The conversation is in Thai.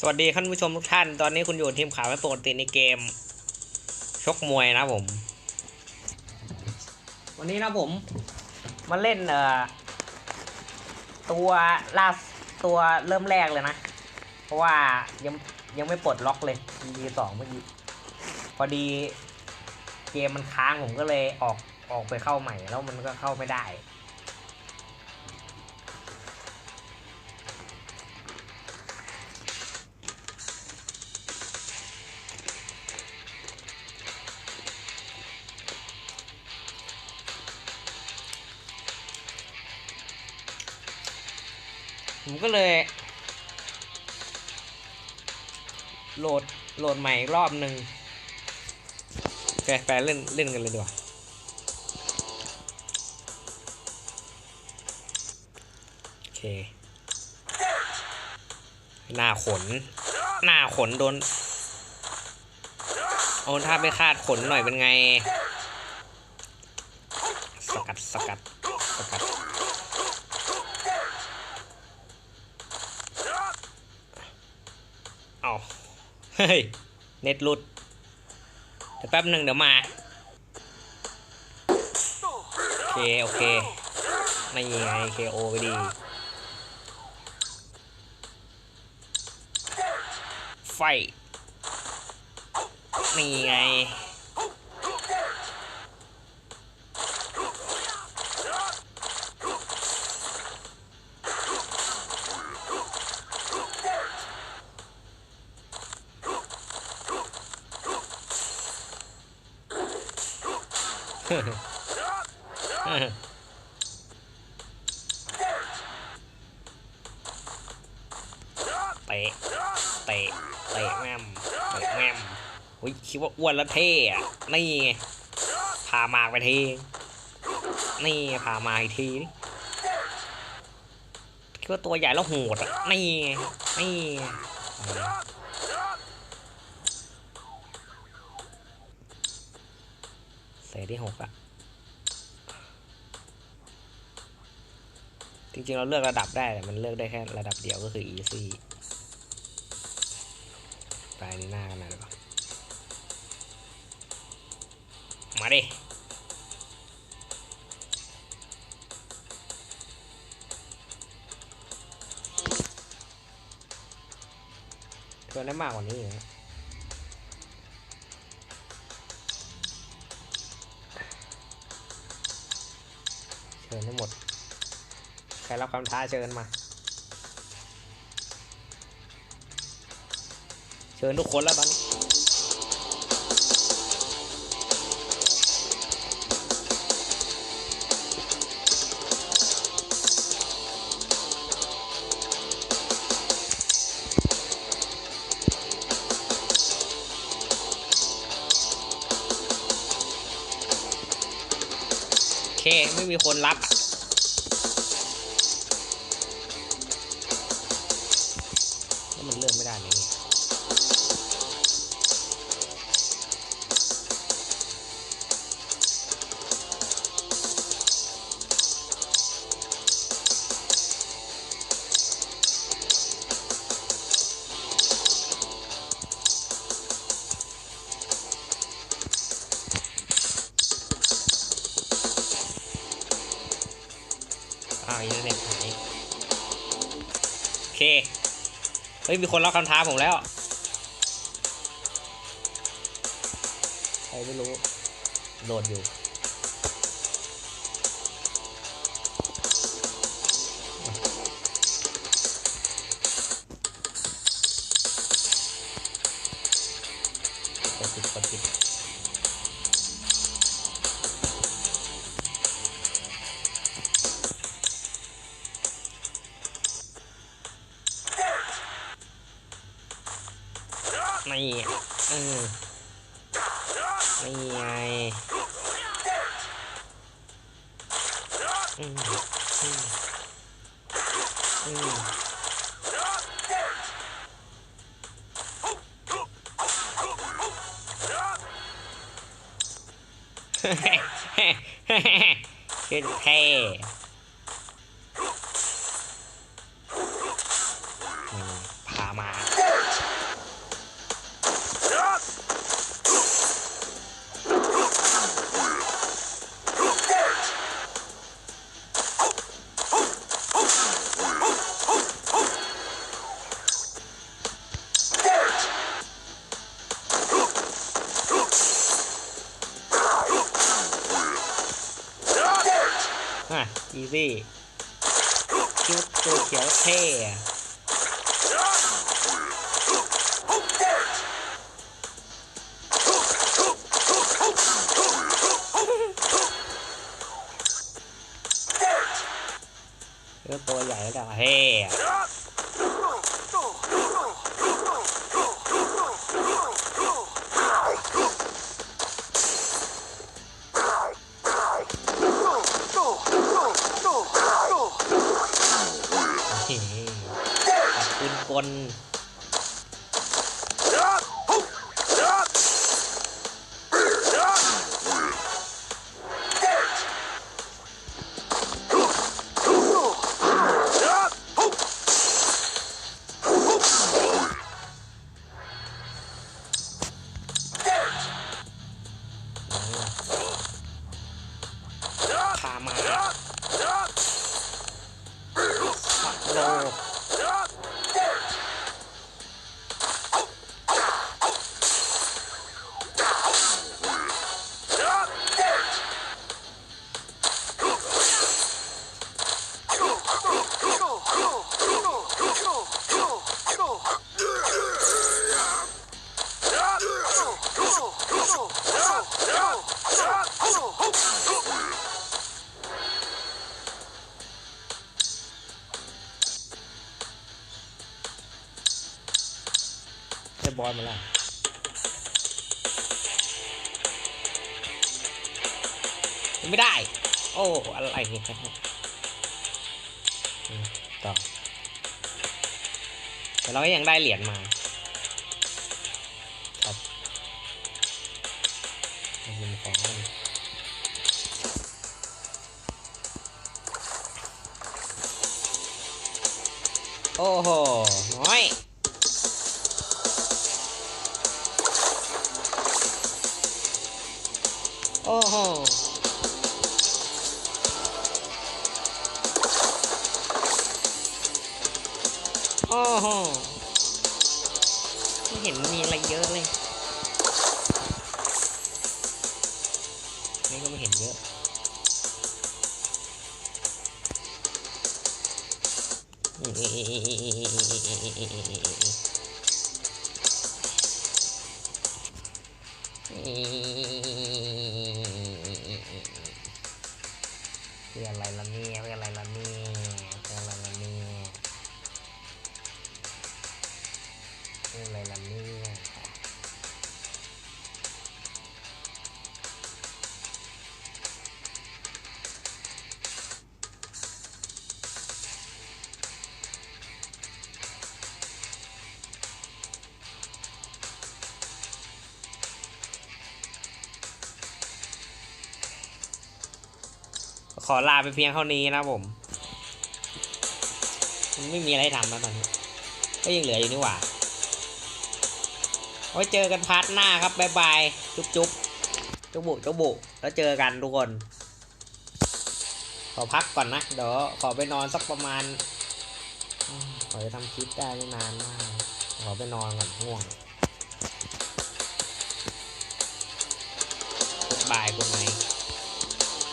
สวัสดีท่านผู้ชมทุกท่าน ตอนนี้คุณอยู่ทีมข่าวไม่ปกติในเกม ชกมวยนะผม วันนี้นะผม มาเล่นเอ่อตัวล่าตัวเริ่มแรกเลยนะ เพราะว่ายังยังไม่ปลดล็อกเลย EP สองเมื่อกี้ พอดีเกมมันค้างผมก็เลยออกออกไปเข้าใหม่ แล้วมันก็เข้าไม่ได้ ผมก็เลย โหลดโหลดใหม่อีกรอบหนึ่งแฟแฟเล่นเล่นกันเลยดีกว่าโอเค หน้าขน หน้าขนโดนโอ้ถ้าไปคาดขนหน่อยเป็นไง สกัดสกัดสกัด เอา เฮ้ย เน็ตหลุด เดี๋ยวแป๊บหนึ่งเดี๋ยวมา โอเค โอเค ไม่ยังไง KO ไปดี ไฟ นี่ไง เตะเตะเตะแมมเตะแมมอุ้ยคิดว่าอ้วนแล้วเท่อะนี่ไงพามาไปทีนี่พามาอีกทีคิดว่าตัวใหญ่แล้วโหดอะนี่ไงนี่ ไงเซตที่หกอะจริงๆ เราเลือกระดับได้แต่มันเลือกได้แค่ระดับเดียวก็คือ easy ไปนี่หน้ากันหน่อยดีกว่ามาดิเชิญได้มากกว่านี้อีกนะ เชิญทั้งหมด ใครรับคำท้าเชิญมา เชิญทุกคนแล้วตอนนี้ ม่มีคนรับ แล้วมันเลื่อนไม่ได้เลย ฮ้ยมีคนรับคำท้าผมแล้วใครไม่รู้โหลดอยู่กดปิดกดปิด ออนี่ไงอืมอืมอืมขึ้นเท่ อีซี่ชุดตัวเขียวเน บอลมาแล้วไม่ได้ โอ้ อะไรเนี่ยต่อแต่เราก็ยังได้เหรียญมาครับเอาเงินของนโอ้โห น้อย โอ้โหโอ้โหไม่เห็นมีอะไรเยอะเลย นี่ก็ไม่เห็นเยอะเขอลาไปเพียงเท่านี้นะผมมันไม่มีอะไรทำแล้วตอนนี้ ก็ยังเหลืออยู่นี่หว่าไว้เจอกันพาร์ทหน้าครับบ๊ายบายจุ๊บจุ๊บจุ๊บบุจุ๊บบุแล้วเจอกันทุกคน ขอพักก่อนนะเดี๋ยวขอไปนอนสักประมาณขอจะทำคลิปได้ไม่นานมากขอไปนอนก่อนง่วงบ๊ายบายคุณไหน